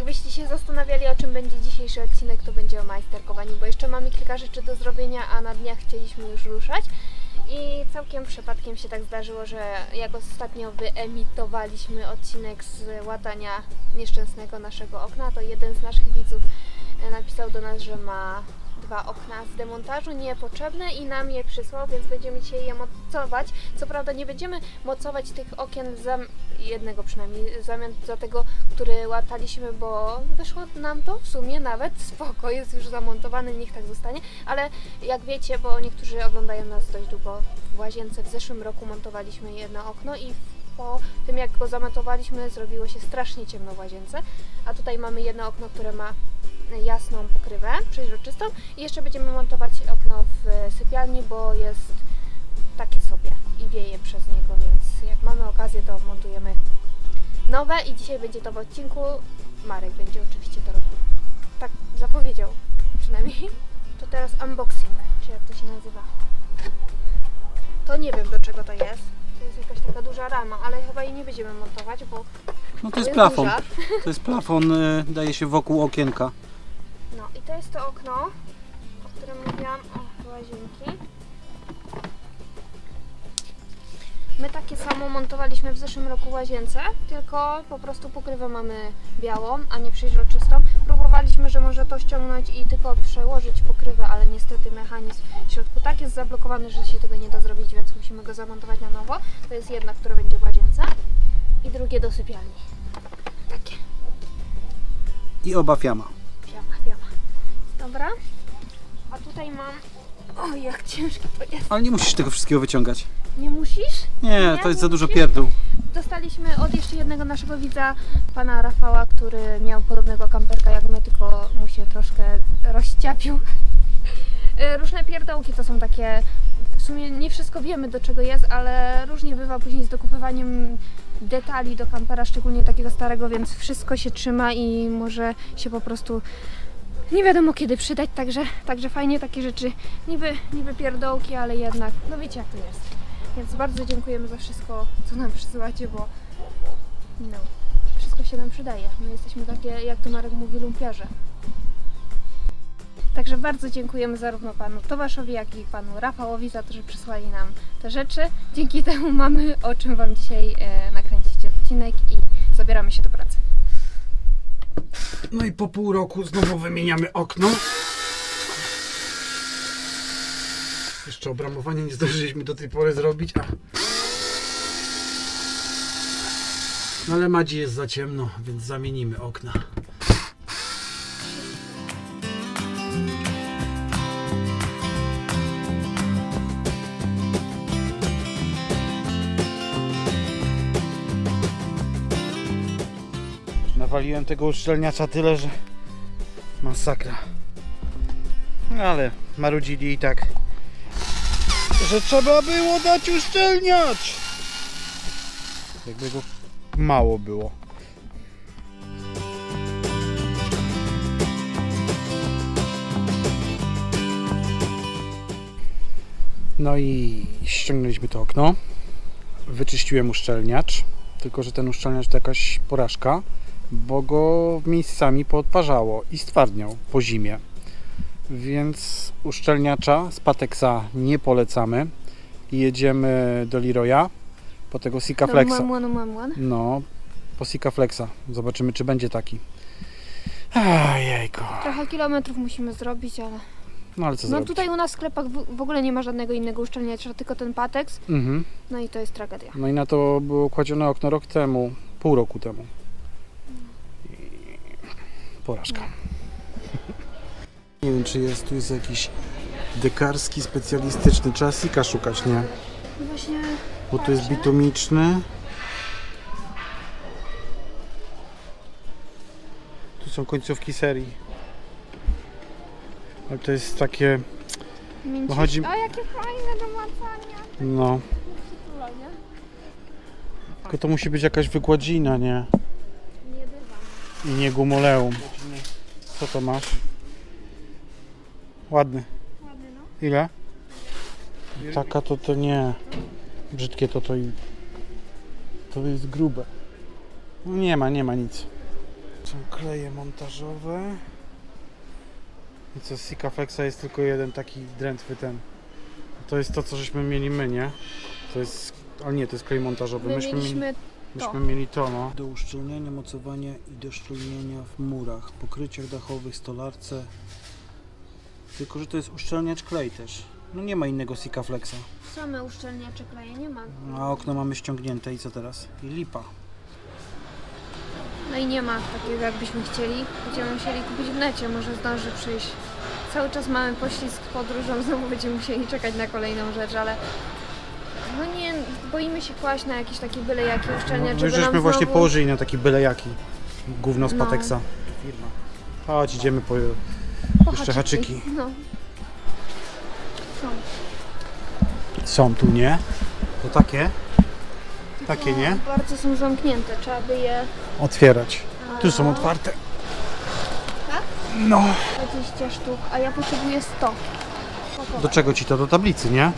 Jakbyście się zastanawiali, o czym będzie dzisiejszy odcinek, to będzie o majsterkowaniu, bo jeszcze mamy kilka rzeczy do zrobienia, a na dniach chcieliśmy już ruszać. I całkiem przypadkiem się tak zdarzyło, że jak ostatnio wyemitowaliśmy odcinek z łatania nieszczęsnego naszego okna, to jeden z naszych widzów napisał do nas, że ma dwa okna z demontażu niepotrzebne i nam je przysłał, więc będziemy dzisiaj je mocować. Co prawda nie będziemy mocować tych okien za jednego przynajmniej, w zamian za tego, który łataliśmy, bo wyszło nam to w sumie nawet spoko, jest już zamontowany, niech tak zostanie, ale jak wiecie, bo niektórzy oglądają nas dość długo w łazience, w zeszłym roku montowaliśmy jedno okno i po tym jak go zamontowaliśmy zrobiło się strasznie ciemno w łazience, a tutaj mamy jedno okno, które ma jasną pokrywę, przeźroczystą i jeszcze będziemy montować okno w sypialni, bo jest takie sobie i wieje przez niego, więc jak mamy okazję, to montujemy nowe i dzisiaj będzie to w odcinku. Marek będzie oczywiście to robił. Tak zapowiedział przynajmniej. To teraz unboxing, czy jak to się nazywa. To nie wiem do czego to jest. To jest jakaś taka duża rama, ale chyba jej nie będziemy montować, bo No to to jest jest plafon. duża. To jest plafon, y, daje się wokół okienka. No i to jest to okno, o którym mówiłam, o, łazienki. My takie samo montowaliśmy w zeszłym roku łazience, tylko po prostu pokrywę mamy białą, a nie przeźroczystą. Próbowaliśmy, że może to ściągnąć i tylko przełożyć pokrywę, ale niestety mechanizm w środku tak jest zablokowany, że się tego nie da zrobić, więc musimy go zamontować na nowo. To jest jedna, która będzie w łazience i drugie do sypialni. Takie. I oba fiama. Dobra. A tutaj mam. O, jak ciężkie to jest. Ale nie musisz tego wszystkiego wyciągać. Nie musisz? Nie, Nie, to jest nie za dużo musisz? pierdół. Dostaliśmy od jeszcze jednego naszego widza, pana Rafała, który miał podobnego kamperka jak my, tylko mu się troszkę rozciapił. E, Różne pierdołki to są takie. W sumie nie wszystko wiemy do czego jest, ale różnie bywa później z dokupywaniem detali do kampera, szczególnie takiego starego, więc wszystko się trzyma i może się po prostu nie wiadomo kiedy przydać, także, także fajnie takie rzeczy, niby, niby pierdołki, ale jednak, no wiecie jak to jest. Więc bardzo dziękujemy za wszystko, co nam przysyłacie, bo no, wszystko się nam przydaje. My jesteśmy takie, jak to Marek mówi, lumpiarze. Także bardzo dziękujemy zarówno panu Tomaszowi, jak i panu Rafałowi za to, że przysłali nam te rzeczy. Dzięki temu mamy o czym wam dzisiaj e, nakręcić odcinek i zabieramy się do pracy. No i po pół roku znowu wymieniamy okno. Jeszcze obramowanie nie zdążyliśmy do tej pory zrobić. A... No ale Madzi jest za ciemno, więc zamienimy okna. Nawaliłem tego uszczelniacza tyle, że masakra. No ale marudzili i tak, że trzeba było dać uszczelniacz. Jakby go mało było. No i ściągnęliśmy to okno. Wyczyściłem uszczelniacz, tylko że ten uszczelniacz to jakaś porażka bo go miejscami podparzało i stwardniał po zimie. Więc uszczelniacza z Patexa nie polecamy. Jedziemy do Leroya po tego Sika Flexa. No, one. No, po Sika Flexa. Zobaczymy, czy będzie taki. Ajejku. Trochę kilometrów musimy zrobić, ale... No ale co No zrobić? tutaj u nas w sklepach w, w ogóle nie ma żadnego innego uszczelniacza, tylko ten Patex. Mhm. No i to jest tragedia. No i na to było kładzione okno rok temu, pół roku temu. Porażka. Nie wiem, czy jest tu jest jakiś dekarski specjalistyczny. Trzeba sika szukać, nie? No Właśnie Bo tu jest bitumiczny. Tu są końcówki serii. Ale to jest takie, mięciutkie. chodzi- O, jakie fajne do macania. no, tylko to musi być jakaś wykładzina, nie? I nie gumoleum. Co to masz? Ładny. Ile? Taka to to nie. Brzydkie to to i... To jest grube. No nie ma, nie ma nic. są kleje montażowe. I co, z Sikaflexa jest tylko jeden taki drętwy ten. To jest to, co żeśmy mieli my, nie? To jest, ale nie, to jest klej montażowy. My Myśmy mieli, mieliśmy myśmy mieli to, no. Do uszczelniania, mocowania i do szczelnienia w murach, pokryciach dachowych, stolarce. Tylko, że to jest uszczelniacz klej też. No nie ma innego Sikaflexa. same uszczelniacze kleje, nie ma. A okno mamy ściągnięte i co teraz? I lipa. No i nie ma takiego jakbyśmy chcieli. Będziemy musieli kupić w necie, może zdąży przyjść. Cały czas mamy poślizg podróżą, znowu będziemy musieli czekać na kolejną rzecz, ale no nie, boimy się kłaść na jakiś taki byle jaki uszczelniacz, No, żeby żeśmy nam właśnie znowu... położyli na taki byle jaki. Gówno z No. Pateksa. Firma. Chodź, idziemy po... po jeszcze haczyki. No. Są. Są tu, nie? To takie? Takie, nie? No, Bardzo są zamknięte, trzeba by je Otwierać. Tu są otwarte. Tak? No. 20 sztuk, a ja potrzebuję 100. Do czego ci to? Do tablicy, nie?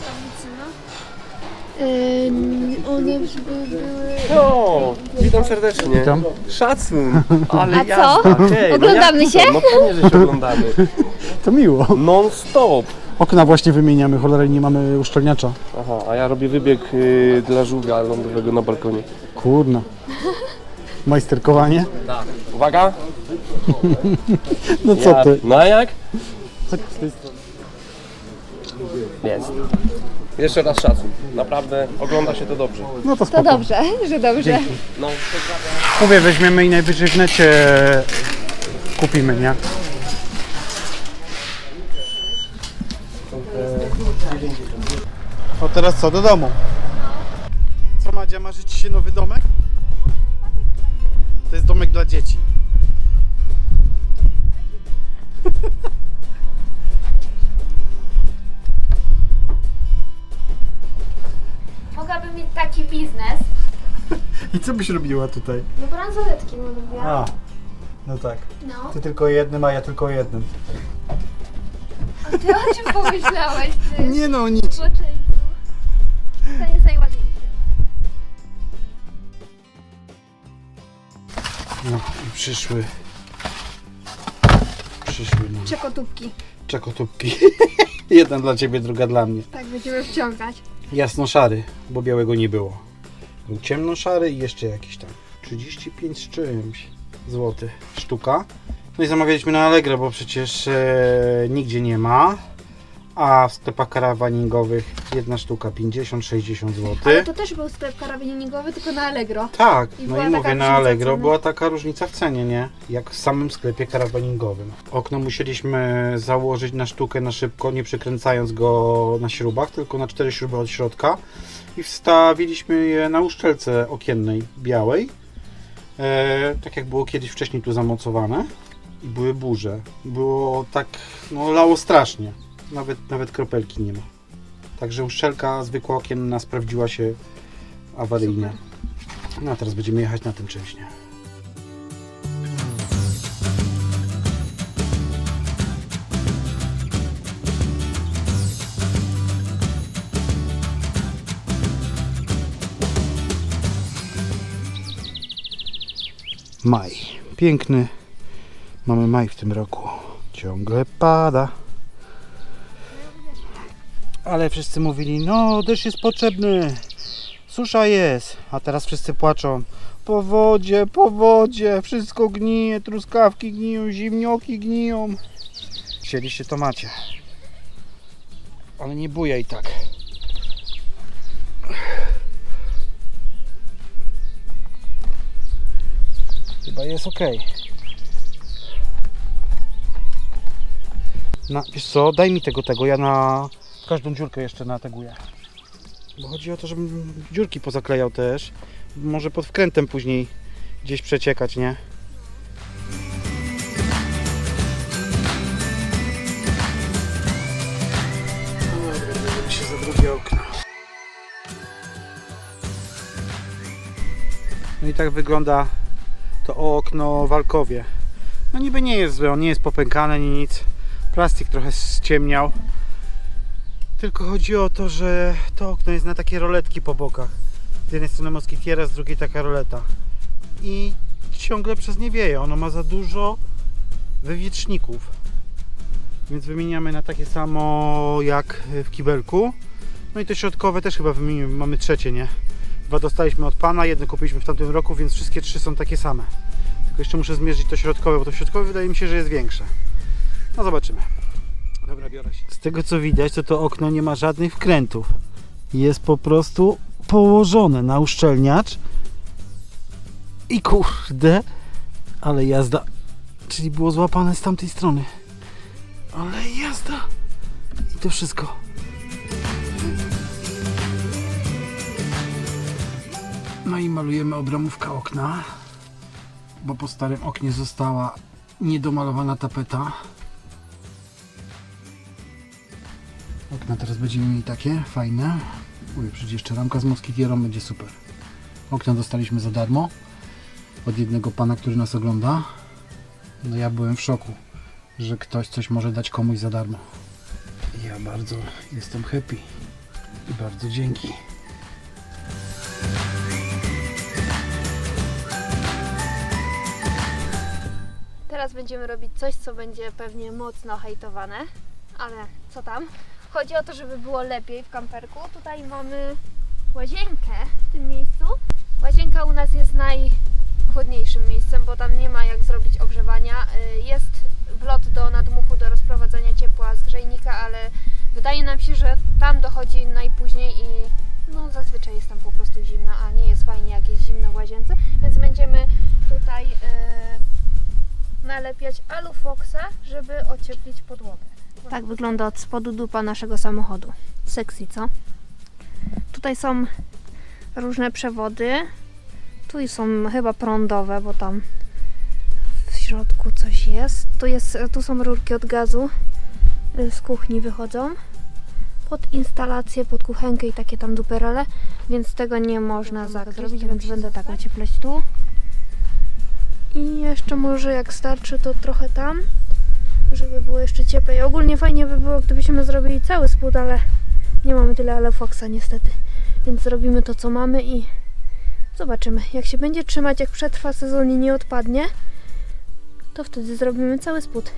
No. One by były... O, witam serdecznie. Witam. Szacun. Ale A co? Hej, no Oglądamy jak się? to? No pewnie, że się oglądamy. To miło. Non stop. Okna właśnie wymieniamy, cholery nie mamy uszczelniacza. Aha, a ja robię wybieg y, dla żółwia lądowego na balkonie. Kurna. Majsterkowanie? Uwaga. No co Ja- ty? No a jak? Jest. Jeszcze raz szacun. Naprawdę ogląda się to dobrze. No to To spoko. dobrze, że dobrze. No. Mówię, weźmiemy i najwyżej w necie kupimy, nie? O teraz co, do domu? Co Madzia, marzy Ci się nowy domek? To jest domek dla dzieci. I co byś robiła tutaj? No bransoletki bym robiła. A, no tak. No. Ty tylko jednym, a ja tylko jednym. A ty o czym pomyślałeś, ty? Nie no, nic. To jest najładniejsze. No i przyszły. Przyszły nam Czekotubki. czekotubki. Jedna dla ciebie, druga dla mnie. Tak będziemy wciągać. Jasno-szary, bo białego nie było. Ciemno-szary i jeszcze jakiś tam. 35 z czymś złoty sztuka. No i zamawialiśmy na Allegro, bo przecież e, nigdzie nie ma. A w sklepach karawaningowych jedna sztuka 50-60 zł. Ale to też był sklep karabiningowy, tylko na Allegro. Tak, I no i mówię, na Allegro była taka różnica w cenie, nie? Jak w samym sklepie karawaningowym. Okno musieliśmy założyć na sztukę na szybko, nie przykręcając go na śrubach, tylko na cztery śruby od środka. I wstawiliśmy je na uszczelce okiennej białej. E, tak jak było kiedyś wcześniej tu zamocowane. I były burze. Było tak, no lało strasznie. Nawet, nawet kropelki nie ma. Także uszczelka zwykła okienna sprawdziła się awaryjnie. No a teraz będziemy jechać na tym czymś? Maj. Piękny. Mamy maj w tym roku. Ciągle pada. Ale wszyscy mówili, no deszcz jest potrzebny. Susza jest. A teraz wszyscy płaczą. Po wodzie, po wodzie, wszystko gnije, truskawki gniją, zimnioki gniją. Chcieliście to macie. Ale nie buja i tak. Chyba jest ok. Na, wiesz co, daj mi tego, tego, ja na każdą dziurkę jeszcze nateguję. Bo chodzi o to, żebym dziurki pozaklejał też. Może pod wkrętem później gdzieś przeciekać, nie? No i tak wygląda to okno w Alkowie. No niby nie jest złe, on nie jest popękany, ni nic. Plastik trochę ściemniał. Tylko chodzi o to, że to okno jest na takie roletki po bokach. Z jednej strony moskitiera, z drugiej taka roleta. I ciągle przez nie wieje. Ono ma za dużo wywietrzników. Więc wymieniamy na takie samo jak w kibelku. No i te środkowe też chyba wymienimy. Mamy trzecie, nie? Dwa dostaliśmy od pana, jedno kupiliśmy w tamtym roku, więc wszystkie trzy są takie same. Tylko jeszcze muszę zmierzyć to środkowe, bo to środkowe wydaje mi się, że jest większe. No zobaczymy. Dobra, biorę się. Z tego co widać, to to okno nie ma żadnych wkrętów. Jest po prostu położone na uszczelniacz. I kurde, ale jazda. Czyli było złapane z tamtej strony. Ale jazda. I to wszystko. No i malujemy obramówkę okna, bo po starym oknie została niedomalowana tapeta. Okna teraz będziemy mieli takie fajne. Ujej, przecież jeszcze ramka z moskitierą będzie super. Okna dostaliśmy za darmo od jednego pana, który nas ogląda. No ja byłem w szoku, że ktoś coś może dać komuś za darmo. Ja bardzo jestem happy i bardzo dzięki. Teraz będziemy robić coś, co będzie pewnie mocno hejtowane, ale co tam? Chodzi o to, żeby było lepiej w kamperku. Tutaj mamy łazienkę w tym miejscu. Łazienka u nas jest najchłodniejszym miejscem, bo tam nie ma jak zrobić ogrzewania. Y, Jest wlot do nadmuchu, do rozprowadzania ciepła z grzejnika, ale wydaje nam się, że tam dochodzi najpóźniej i no zazwyczaj jest tam po prostu zimno, a nie jest fajnie jak jest zimno w łazience, więc będziemy tutaj y, nalepiać alufoxa, żeby ocieplić podłogę. Tak wygląda od spodu dupa naszego samochodu. Sexy, co? Tutaj są różne przewody. Tu są chyba prądowe, bo tam w środku coś jest. Tu, jest, tu są rurki od gazu. y, Z kuchni wychodzą. Pod instalację, pod kuchenkę i takie tam duperele, więc tego nie można zrobić, więc będę tak ocieplać tu. I jeszcze może jak starczy to trochę tam, żeby było jeszcze cieplej. Ogólnie fajnie by było, gdybyśmy zrobili cały spód, ale nie mamy tyle Alefoxa niestety. Więc zrobimy to co mamy i zobaczymy. Jak się będzie trzymać, jak przetrwa sezon i nie odpadnie, to wtedy zrobimy cały spód.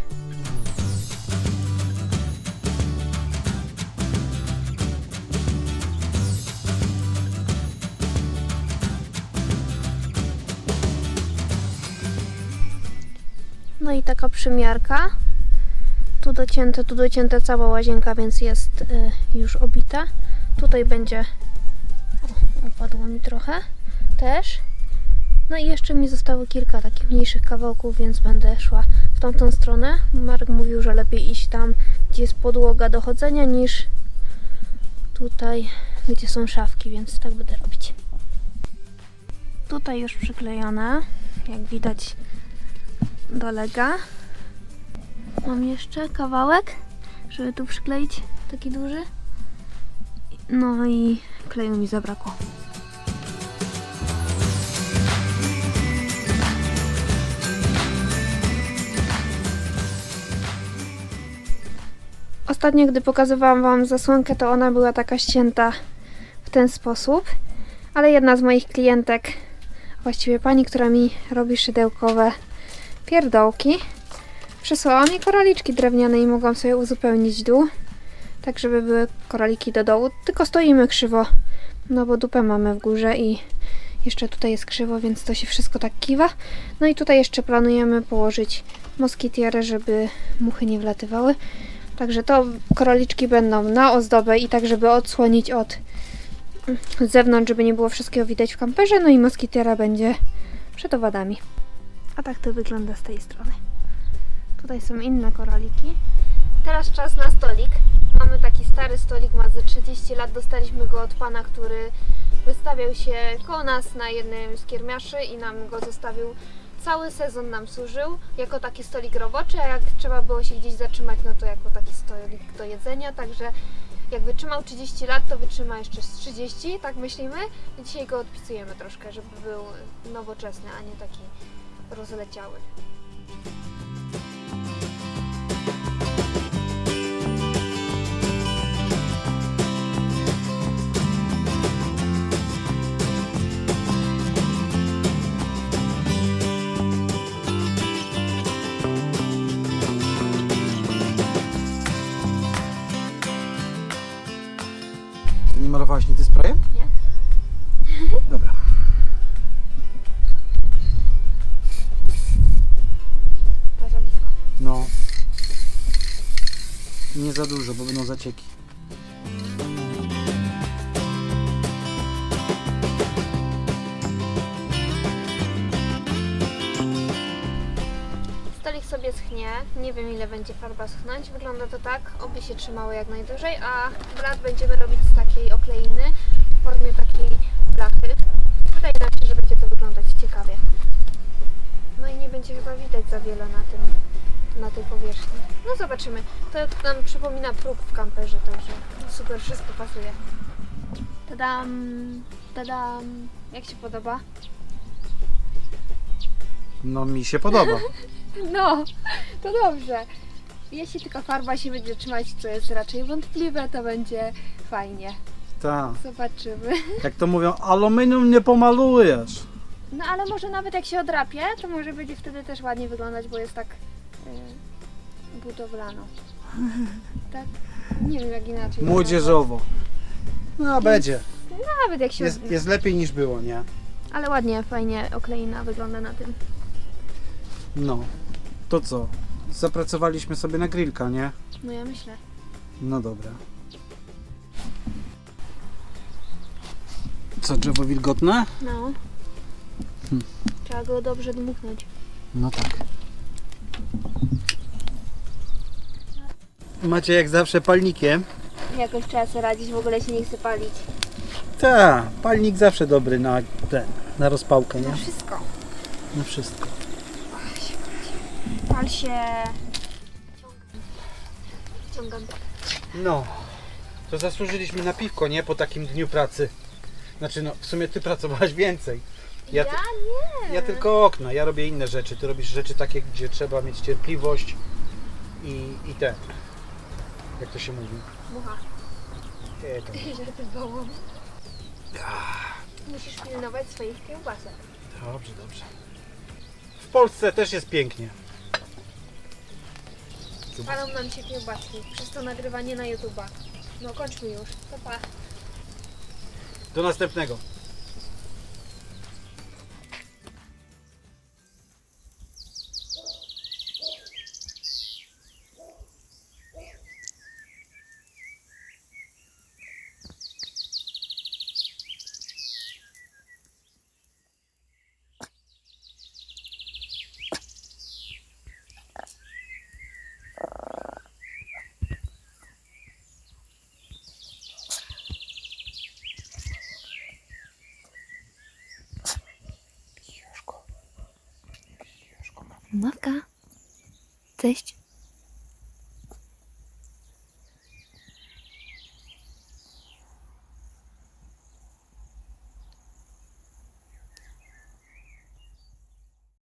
No i taka przymiarka. Tu docięte, tu docięte cała łazienka, więc jest y, już obita. Tutaj będzie. O, opadło mi trochę też. No i jeszcze mi zostało kilka takich mniejszych kawałków, więc będę szła w tamtą stronę. Marek mówił, że lepiej iść tam, gdzie jest podłoga do chodzenia, niż tutaj, gdzie są szafki, więc tak będę robić. Tutaj już przyklejone, jak widać dolega. Mam jeszcze kawałek, żeby tu przykleić taki duży. No i kleju mi zabrakło. Ostatnio, gdy pokazywałam Wam zasłonkę, to ona była taka ścięta w ten sposób. Ale jedna z moich klientek, właściwie pani, która mi robi szydełkowe pierdołki, przysłała mi koraliczki drewniane i mogłam sobie uzupełnić dół, tak żeby były koraliki do dołu. Tylko stoimy krzywo, no bo dupę mamy w górze i jeszcze tutaj jest krzywo, więc to się wszystko tak kiwa. No i tutaj jeszcze planujemy położyć moskitierę, żeby muchy nie wlatywały. Także to koraliczki będą na ozdobę i tak, żeby odsłonić od zewnątrz, żeby nie było wszystkiego widać w kamperze. No i moskitiera będzie przed owadami. A tak to wygląda z tej strony. Tutaj są inne koraliki. Teraz czas na stolik. Mamy taki stary stolik, ma ze 30 lat. Dostaliśmy go od pana, który wystawiał się koło nas na jednym z kiermiaszy i nam go zostawił. Cały sezon nam służył jako taki stolik roboczy, a jak trzeba było się gdzieś zatrzymać, no to jako taki stolik do jedzenia. Także jak wytrzymał 30 lat, to wytrzyma jeszcze z 30, tak myślimy. I dzisiaj go odpisujemy troszkę, żeby był nowoczesny, a nie taki rozleciały. Za dużo, bo będą zacieki. Stolik sobie schnie, nie wiem ile będzie farba schnąć, wygląda to tak, oby się trzymało jak najdłużej, a blat będziemy robić z takiej okleiny w formie takiej blachy. Wydaje nam się, że będzie to wyglądać ciekawie. No i nie będzie chyba widać za wiele na tym, na tej powierzchni. No zobaczymy. To nam przypomina próg w kamperze, także super, wszystko pasuje. Tadam, tadam. Jak się podoba? No mi się podoba. No, to dobrze. Jeśli tylko farba się będzie trzymać, co jest raczej wątpliwe, to będzie fajnie. Tak. Zobaczymy. Jak to mówią, aluminium nie pomalujesz. No ale może nawet jak się odrapie, to może będzie wtedy też ładnie wyglądać, bo jest tak yy, budowlano. Tak? Nie wiem jak inaczej. Młodzieżowo. No będzie. Nawet jak się Jest, jest lepiej niż było, nie? Ale ładnie, fajnie okleina wygląda na tym. No. To co? Zapracowaliśmy sobie na grillka, nie? No ja myślę. No dobra. Co, drzewo wilgotne? No. Hmm. Trzeba go dobrze dmuchnąć. No tak. Macie jak zawsze palnikiem? Jakoś trzeba sobie radzić, w ogóle się nie chce palić. Tak, palnik zawsze dobry na ten, na rozpałkę, Na nie? wszystko. Na wszystko. Pal się. Ciągam. No, to zasłużyliśmy na piwko, nie? Po takim dniu pracy. Znaczy, no, w sumie ty pracowałaś więcej. Ja, Ja, nie. ja tylko okna, ja robię inne rzeczy. Ty robisz rzeczy takie, gdzie trzeba mieć cierpliwość i, i ten. Jak to się mówi? Mucha. E, to. Żartowałam. Musisz pilnować swoich kiełbasek. Dobrze, dobrze. W Polsce też jest pięknie. Palą nam się kiełbaski przez to nagrywanie na YouTube'a. No kończmy już. To pa. Do następnego.